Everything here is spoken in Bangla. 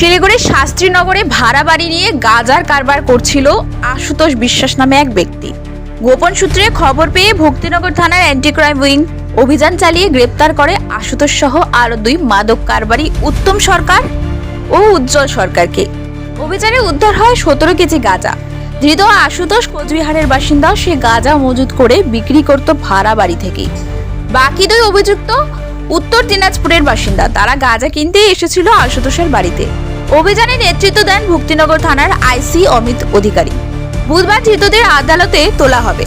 শিলিগুড়ির শাস্ত্রীনগরে ভাড়া বাড়ি নিয়ে গাজার কারবার করছিল আশুতোষ বিশ্বাস নামে এক ব্যক্তি। গোপন সূত্রে খবর পেয়ে ভক্তিনগর থানার অ্যান্টি ক্রাইম উইং অভিযান চালিয়ে গ্রেপ্তার করে আশুতোষ সহ আরও দুই মাদক কারবারি উত্তম সরকার ও উজ্জ্বল সরকারকে। অভিযানে উদ্ধার হয় সতেরো কেজি গাঁজা। ধৃত আশুতোষ কোচবিহারের বাসিন্দা, সে গাঁজা মজুত করে বিক্রি করত ভাড়া বাড়ি থেকেই। বাকি দুই অভিযুক্ত উত্তর দিনাজপুরের বাসিন্দা। তারা গাঁজা কিনতে এসেছিল আশুতোষের বাড়িতে। অভিযানে নেতৃত্ব দেন ভক্তিনগর থানার আইসি অমিত অধিকারী। বুধবার ধৃতদের আদালতে তোলা হবে।